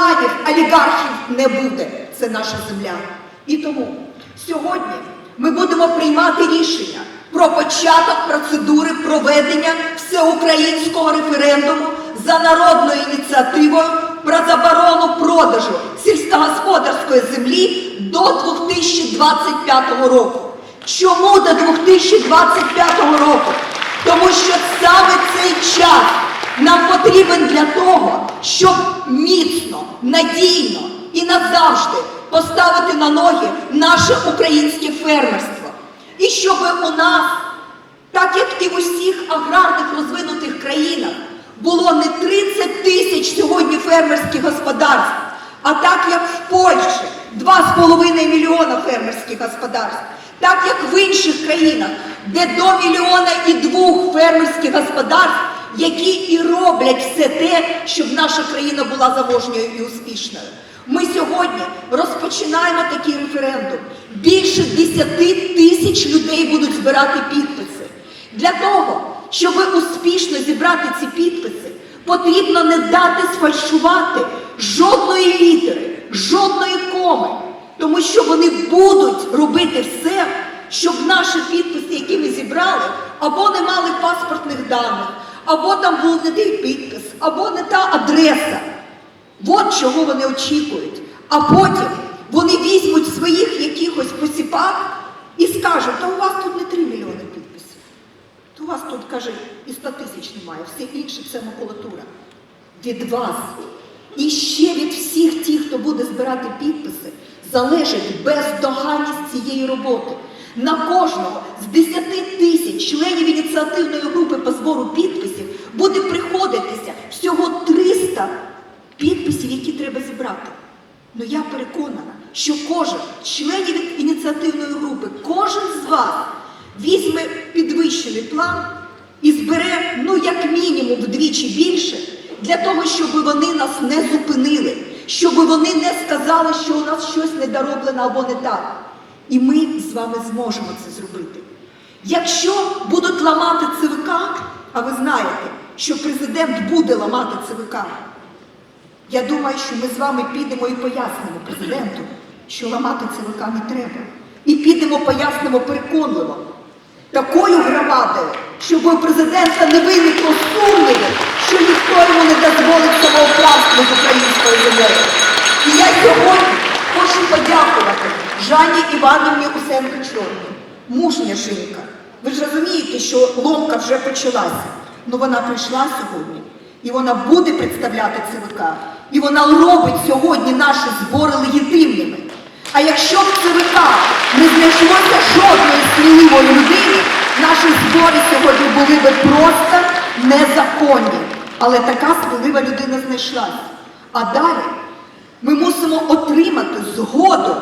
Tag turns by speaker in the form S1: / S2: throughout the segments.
S1: кланів, олігархів не буде. Це наша земля. І тому сьогодні ми будемо приймати рішення про початок процедури проведення всеукраїнського референдуму за народною ініціативою про заборону продажу сільськогосподарської землі до 2025 року. Чому до 2025 року? Тому що саме цей час нам потрібен для того, щоб міцно, надійно і назавжди поставити на ноги наше українське фермерство. І щоб у нас, так як і в усіх аграрних розвинутих країнах, було не 30 тисяч сьогодні фермерських господарств, а так як в Польщі 2,5 мільйона фермерських господарств, так як в інших країнах, де до мільйона і двох фермерських господарств, які і роблять все те, щоб наша країна була заможньою і успішною. Ми сьогодні розпочинаємо такий референдум. Більше 10 тисяч людей будуть збирати підписи. Для того, щоб успішно зібрати ці підписи, потрібно не дати сфальшувати жодної літери, жодної коми, тому що вони будуть робити все, щоб наші підписи, які ми зібрали, або не мали паспортних даних, або там був не той підпис, або не та адреса. От чого вони очікують. А потім вони візьмуть своїх якихось посіпак і скажуть, та у вас тут не 3 мільйони підписів. То у вас тут, каже, і 100 тисяч немає, все інше це макулатура. Від вас і ще від всіх тих, хто буде збирати підписи, залежить бездоганність цієї роботи. На кожного з 10 тисяч членів ініціативної групи по збору підписів буде приходитися всього 300 підписів, які треба зібрати. Ну я переконана, що кожен з членів ініціативної групи, кожен з вас візьме підвищений план і збере, ну як мінімум, вдвічі більше, для того, щоб вони нас не зупинили, щоб вони не сказали, що у нас щось недороблено або не так. І ми з вами зможемо це зробити. Якщо будуть ламати ЦВК, а ви знаєте, що президент буде ламати ЦВК, я думаю, що ми з вами підемо і пояснимо президенту, що ламати ЦВК не треба. І підемо пояснимо переконливо такою громадою, щоб у президента не виникло сумніву, що ніхто йому не дозволить самоуправство з українською землею. І я сьогодні хочу подякувати Жанні Іванівні Усенко Чорній, мужня жінка. Ви ж розумієте, що ломка вже почалася. Ну вона прийшла сьогодні, і вона буде представляти ЦВК. І вона робить сьогодні наші збори легітимними. А якщо в ЦВК не знайшлося жодної сміливої людини, наші збори сьогодні були би просто незаконні. Але така смілива людина знайшлася. А далі ми мусимо отримати згоду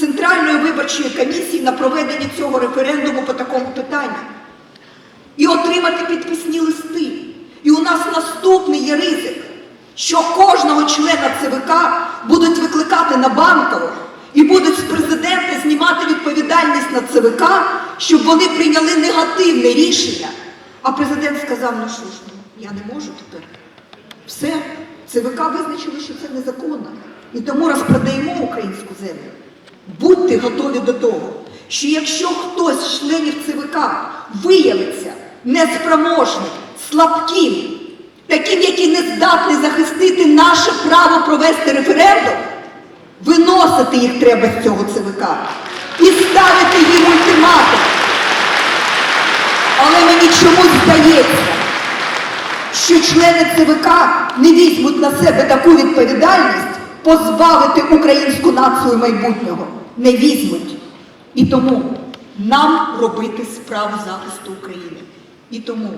S1: Центральної виборчої комісії на проведення цього референдуму по такому питанню і отримати підписні листи. І у нас наступний є ризик, що кожного члена ЦВК будуть викликати на банкову і будуть з президента знімати відповідальність на ЦВК, щоб вони прийняли негативне рішення. А президент сказав, ну що ж, ну, я не можу тепер. Все, ЦВК визначило, що це незаконно. І тому розпродаємо українську землю. Будьте готові до того, що якщо хтось з членів ЦВК виявиться неспроможним, слабким, таким, який не здатний захистити наше право провести референдум, виносити їх треба з цього ЦВК і ставити їм ультиматум. Але мені чомусь здається, що члени ЦВК не візьмуть на себе таку відповідальність позбавити українську націю майбутнього. Не візьмуть. І тому нам робити справу захисту України. І тому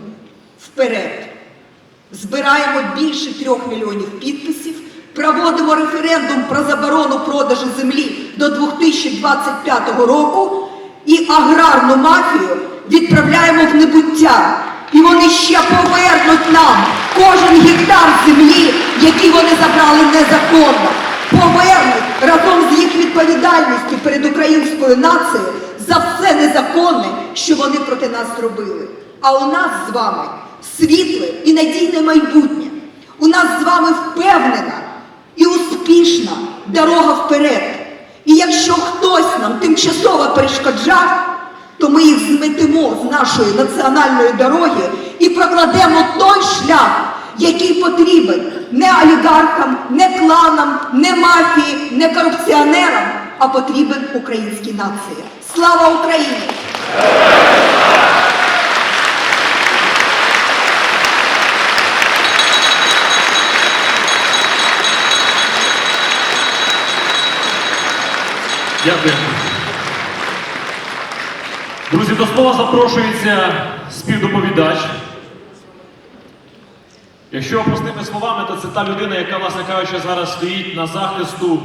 S1: вперед збираємо більше трьох мільйонів підписів, проводимо референдум про заборону продажу землі до 2025 року і аграрну мафію відправляємо в небуття. І вони ще повернуть нам кожен гектар землі, який вони забрали незаконно. Повернуть разом з їх відповідальністю перед українською нацією за все незаконне, що вони проти нас зробили. А у нас з вами світле і надійне майбутнє. У нас з вами впевнена і успішна дорога вперед. І якщо хтось нам тимчасово перешкоджав, то ми їх зметемо з нашої національної дороги і прокладемо той шлях, який потрібен не олігархам, не кланам, не мафії, не корупціонерам, а потрібен українській нації. Слава Україні!
S2: Дякую. Друзі, до слова запрошується співдоповідач. Якщо простими словами, то це та людина, яка, власне кажучи, зараз стоїть на захисту